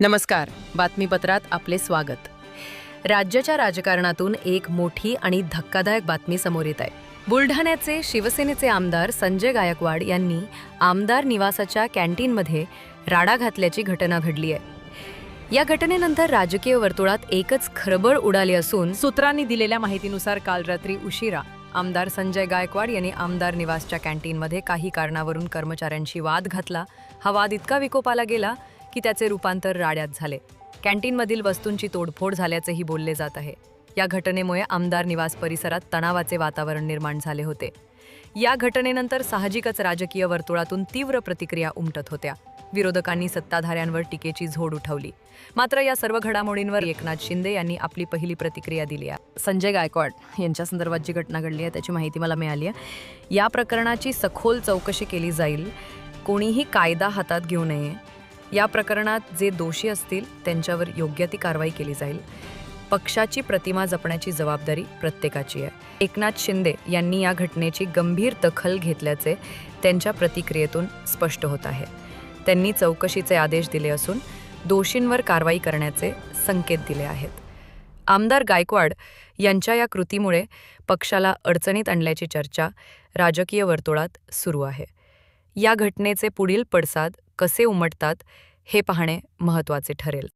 नमस्कार. बातमीपत्रात आपले स्वागत. राज्याच्या राजकारणातून एक मोठी आणि धक्कादायक बातमी समोर येत आहे. बुलढाण्याचे शिवसेनेचे आमदार संजय गायकवाड यांनी आमदार निवासाच्या कॅन्टीनमध्ये राडा घातल्याची घटना घडली आहे. या घटनेनंतर राजकीय वर्तुळात एकच खळबळ उडाली असून सूत्रांनी दिलेल्या माहितीनुसार काल रात्री उशिरा आमदार संजय गायकवाड यांनी आमदार निवासच्या कॅन्टीनमध्ये काही कारणावरून कर्मचाऱ्यांशी वाद घातला. हा वाद इतका विकोपाला गेला की त्याचे रूपांतर राड्यात झाले. कॅन्टीनमधील वस्तूंची तोडफोड झाल्याचेही बोलले जात आहे. या घटनेमुळे आमदार निवास परिसरात तणावाचे वातावरण निर्माण झाले होते. या घटनेनंतर साहजिकच राजकीय वर्तुळातून तीव्र प्रतिक्रिया उमटत होत्या. विरोधकांनी सत्ताधाऱ्यांवर टीकेची झोड उठवली. मात्र या सर्व घडामोडींवर एकनाथ शिंदे यांनी आपली पहिली प्रतिक्रिया दिली आहे. संजय गायकवाड यांच्या संदर्भात जी घटना घडली आहे त्याची माहिती मला मिळाली आहे. या प्रकरणाची सखोल चौकशी केली जाईल. कोणीही कायदा हातात घेऊ नये. या प्रकरणात जे दोषी असतील त्यांच्यावर योग्य ती कारवाई केली जाईल. पक्षाची प्रतिमा जपण्याची जबाबदारी प्रत्येकाची आहे. एकनाथ शिंदे यांनी या घटनेची गंभीर दखल घेतल्याचे त्यांच्या प्रतिक्रियेतून स्पष्ट होत आहे. त्यांनी चौकशीचे आदेश दिले असून दोषींवर कारवाई करण्याचे संकेत दिले आहेत. आमदार गायकवाड यांच्या या कृतीमुळे पक्षाला अडचणीत आणल्याची चर्चा राजकीय वर्तुळात सुरू आहे. या घटनेचे पुढील पडसाद कसे उमटतात हे पाहणे महत्त्वाचे ठरेल.